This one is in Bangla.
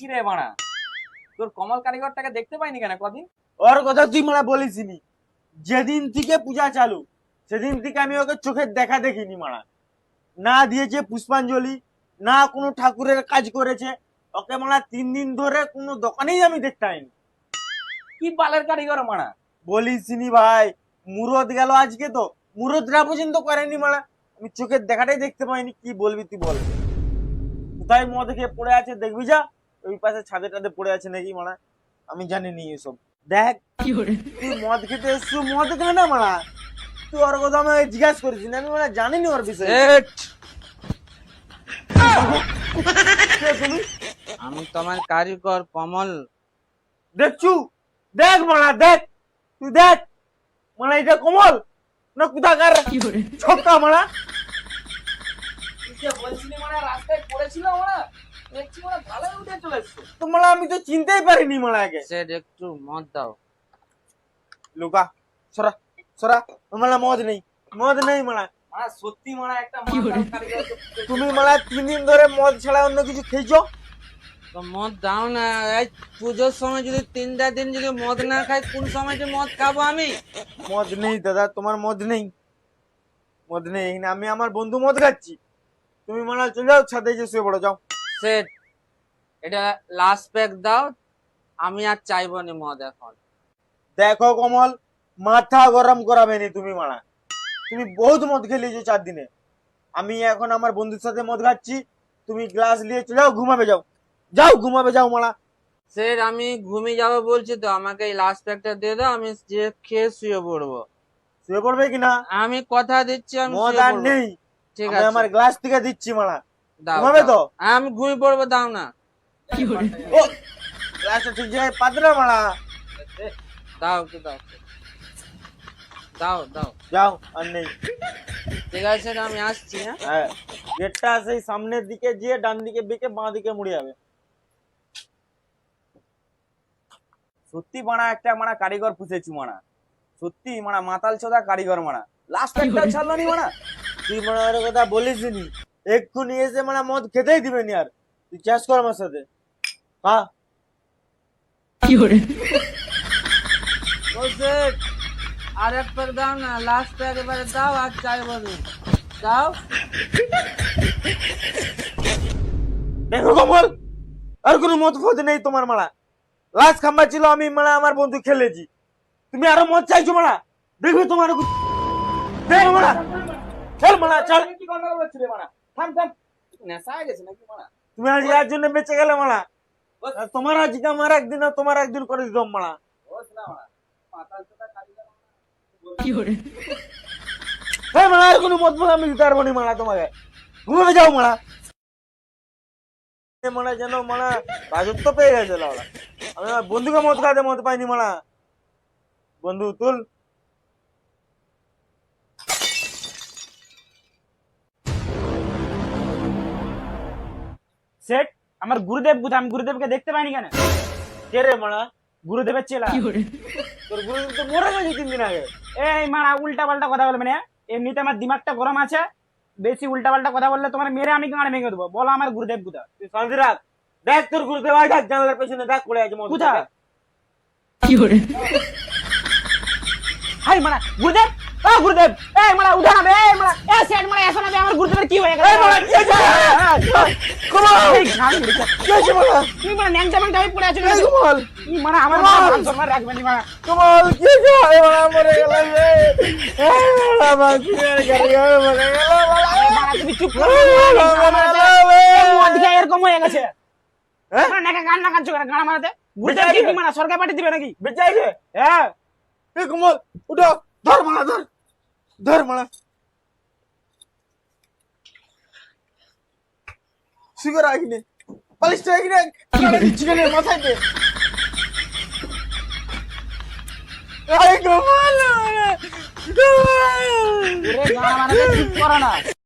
কি রে বাড়া? তোর কমল কারিগরটাকে দেখতে পাইনি কেন কদিন? ওর কথা তুই মানে বলিসনি যেদিন থেকে পূজা চালু সেদিন থেকে আমি ওকে চোখের দেখা দেখিনি মারা। না দিয়েছে পুষ্পাঞ্জলি না কোনো ঠাকুরের কাজ করেছে। ওকে মারা তিন দিন ধরে কোনো দোকানেই আমি দেখতে পাইনি। কি বালের কারিগর মারা? বলিসনি ভাই মুরত গেল আজকে তো। মুরতরা পর্যন্ত করেনি মারা। আমি চোখের দেখাটাই দেখতে পাইনি কি বলবি তুই বল। কোথায় মদ খেয়ে পড়ে আছে দেখবি যা। ওই পাশে ছাদে টাদে পড়ে আছে নাকি মারা? আমি জানি নি এসব। দেখ তুই মদ খেতে এসছো মদ খা না মারা? তুই ওর কথা আমি জিজ্ঞাসা করেছি না আমি মানে জানিনি ওর বিষয়ে। আমি তোমার কারিগর কমল। দেখছু দেখ মারা দেখ তুই দেখ মানে এটা কমল না কোথাকার ছোটকা মারা? বলছিলি মানে রাস্তায় পড়েছিল মারা? আমি তো চিনতেই পারিনি একটু মদ দাও। লুকা সরা সরা মারা মদ নেই মদ নেই মারা সত্যি মারা একটা তুমি মারা তিন দিন ধরে মদ ছাড়া অন্য কিছু খেয়েছো? তো মদ দাও না এই পুজোর সময় যদি তিনটা দিন যদি মদ না খাই কোন সময় যে মদ খাব আমি? মদ নেই দাদা তোমার মদ নেই। মদ নেই আমি আমার বন্ধু মদ খাচ্ছি। তুমি মারা চলে যাও ছাদে যে শুয়ে পড়ো যাও। সেট এটা লাস্ট প্যাক দাও। আমি আর চাইব না মদ এখন। দেখো কমল মাথা গরম করাবে নি তুমি মারা। তুমি বহুত মদ খেলিয়েছো চার দিনে আমি এখন আমার বন্ধুর সাথে মদ খাচ্ছি। তুমি গ্লাস নিয়ে চলে যাও ঘুমাবে যাও। যাও ঘুমাবে যাও মারা। সেট আমি ঘুমিয়ে যাব বলছি তো। আমাকে এই লাস্ট প্যাকটা দিয়ে দাও আমি যে খেয়ে শুয়ে পড়ব। শুয়ে পড়বে কিনা? আমি কথা দিচ্ছি আমি মদ আর নেই। ঠিক আছে। আমার গ্লাস থেকে দিচ্ছি মারা। ঘুমাবে দাও। তো আমি ঘুমিয়ে পড়ব দাও না। ও গ্লাসটা ঠিক জায়গায় পাতলে মারা। দাও একটু দাও। দাও দাও। যাও আর নেই। ঠিক আছে আমি আসছি হ্যাঁ? হ্যাঁ। গেটটা সেই সামনের দিকে গিয়ে ডান দিকে বেঁকে বাঁ দিকে মুড়ে যাবে। সত্যি মারা একটা মারা কারিগর পুষেছি মারা। সত্যি মারা মাতাল চোদা কারিগর মারা। লাস্ট একটা ছাড়লো নি মারা। তুই মানে কথা বলিস নি এক্ষুনি এসে মানে মদ খেতেই দিবে নি আর তুই চাষ কর আমার সাথে। হ্যাঁ ও সেট আর এক প্যাক দাও না লাস্ট প্যাক এবারে দাও আর চাইব না দাও। দেখো কমল আর কোনো মদ ফদ নেই তোমার মারা। লাস্ট খাম্বা ছিল আমি মানে আমার বন্ধু খেলেছি। তুমি আরও মদ চাইছো মারা? দেখবে তোমার কু- দেখো মারা। চল মারা চল। কি গন্ডগোল হচ্ছে রে মারা? থাম থাম। নেশা হয়ে গেছে নাকি মারা? তুমি আজ ইয়ার জন্য বেঁচে গেলে মারা। তোমার আজকে আমার একদিন আর তোমার একদিন করে দিতাম মারা। হ্যাঁ মারা। আর কোনো মদ ফদ আমি দিতে পারব নি মারা তোমাকে। ঘুমাবে যাও মারা। মারা যেন মারা রাজত্ব পেয়ে গেছে লাউড়া। আমি বন্ধুকে মদ খাতে মদ পাইনি মারা। বন্ধু তুল। সেট আমার গুরুদেব আমি গুরুদেবকে দেখতে পাইনি কেন? কে রে মারা? গুরুদেবের চেলা। তোর গুরু তো মরে গেছে তিন দিন আগে। এই মারা উল্টা পাল্টা কথা বলবে না। এমনিতে আমার দিমাগটা গরম আছে। বেশি উল্টা পাল্টা কথা বললে তোমার মেরে আমি গাড়ি ভেঙে দেবো। বলো আমার গুরুদেব কোথায়? তুই শান্তি রাখ। দেখ তোর গুরু দেওয়া দেখ জানলার পেছনে দেখ পড়ে আছে মদ কোথায় হাই মারা গুরুদেব! ও গুরুদেব এই মারা উঠা না এই মারা এ সেট মারা এসো না বে, আমার গুরুদেবের কি হয়ে গেল? এই মারা, কি হয়েছে? কমল এই দিচ্ছে। কি হয়েছে মারা তুই মারা ন্যাংটা ম্যাংটা হয়ে পড়ে আছো। এই কমল তুই মারা আমার! মান সম্মান রাখবে নি মারা কমল কি হয়েছে এই মারা মরে গেল রে এই মারা বাঁচিয়ে গাড়ি হয়ে মরে গেল মারা তুমি চুপ করো মারা, এরকম হয়ে গেছে। হ্যাঁ? নাকা গান না কেন গান মারাতে গুরুদেব কি মারা সরকার পাঠিয়ে দিবে নাকি? বেঁচে আছে হ্যাঁ। এই কমল উঠো। ধর মালা, ধর। ধর মালা। সুগার আগিনে পালিশটা আগিনে চিকেনের মাথায় দে। আরে কমল কমল ওরে গান মানে চুপ করো না।